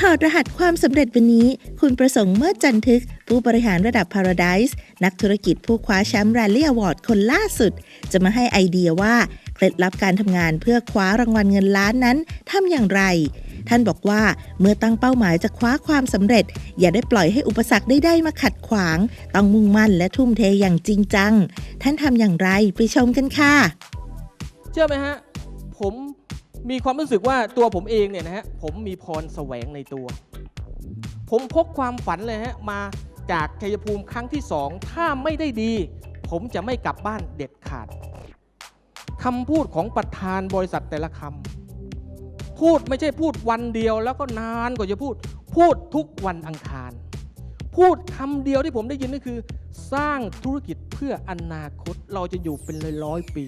ถอดรหัสความสำเร็จวันนี้ คุณประสงค์เมื่อจันทึก ผู้บริหารระดับ Paradise นักธุรกิจผู้คว้าแชมป์ Rally Award คนล่าสุด จะมาให้ไอเดียว่า เคล็ดลับการทำงานเพื่อคว้ารางวัลเงินล้านนั้นทำอย่างไร ท่านบอกว่าเมื่อตั้งเป้าหมายจะคว้าความสำเร็จ อย่าได้ปล่อยให้อุปสรรคได้ได้มาขัดขวาง ต้องมุ่งมั่นและทุ่มเทอย่างจริงจัง ท่านทำอย่างไรไปชมกันค่ะ เชื่อไหมฮะ ผม มีความรู้สึกว่าตัวผมเองเนี่ยนะฮะผมมีพรแสวงในตัว ผมพกความฝันเลยฮะมาจากชัยภูมิครั้งที่สองถ้าไม่ได้ดี ผมจะไม่กลับบ้านเด็ดขาดคำพูดของประธานบริษัทแต่ละคำพูดไม่ใช่พูดวันเดียวแล้วก็นานกว่าจะพูด พูดทุกวันอังคาร พูดคำเดียวที่ผมได้ยินก็คือ สร้างธุรกิจเพื่ออนาคตเราจะอยู่เป็นร้อยร้อยปี